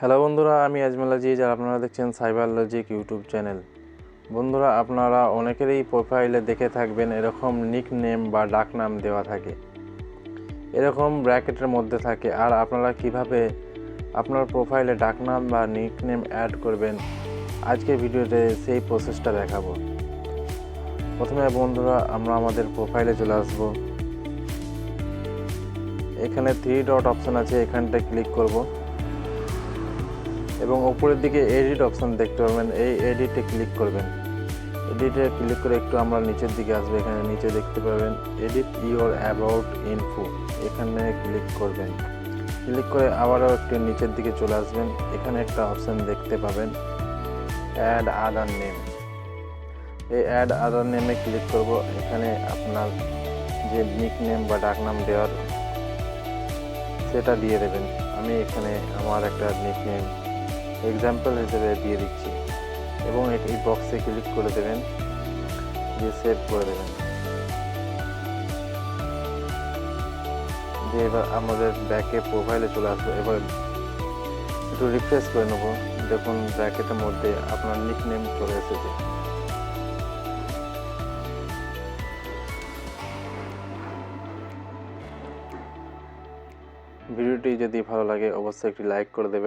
Hello বন্ধুরা, আমি আজমেল আজিজ আর আপনারা দেখছেন সাইবার লজিক ইউটিউব চ্যানেল। বন্ধুরা, আপনারা অনেকেরই প্রোফাইলে দেখে থাকবেন এরকম নিক নেম বা ডাক নাম দেওয়া থাকে। এরকম ব্র্যাকেটের মধ্যে থাকে। আর আপনারা কীভাবে আপনার প্রোফাইলে ডাক নাম বা নিক নেম অ্যাড করবেন আজকে ভিডিওতে সেই প্রসেসটা দেখাবো। প্রথমে বন্ধুরা, আমরা আমাদের প্রোফাইলে চলে আসব। এখানে থ্রি ডট অপশন আছে, এখানটায় ক্লিক করব। এবং উপরের দিকে এডিট অপশন দেখতে পাবেন এই এডিটে ক্লিক করবেন। এডিটে ক্লিক করে একটু আমরা নিচের দিকে আসবে, এখানে নিচে দেখতে পাবেন এডিট ইওর অ্যাবাউট ইনফো এখানে ক্লিক করবেন। ক্লিক করে আবারও একটু নিচের দিকে চলে আসবেন। এখানে একটা অপশান দেখতে পাবেন অ্যাড আদার নেম এই অ্যাড আদার নেমে ক্লিক করব। এখানে আপনার যে নিক নেম বা ডাকনাম দেওয়ার, সেটা দিয়ে দেবেন। আমি এখানে আমার একটা নিক নেম এক্সাম্পল হিসেবে দিয়ে দিচ্ছি। এবং এই বক্সে ক্লিক করে দেবেন। দিয়ে সেভ করে দেবেন। যে এবার আমাদের ব্যাকে প্রোফাইলে চলে আসবে। এবার একটু রিফ্রেশ করে নেব। দেখুন ব্র্যাকেটের মধ্যে আপনার নিক নেম চলে এসেছে। ভিডিওটি যদি ভালো লাগে, অবশ্যই একটি লাইক করে দেবেন।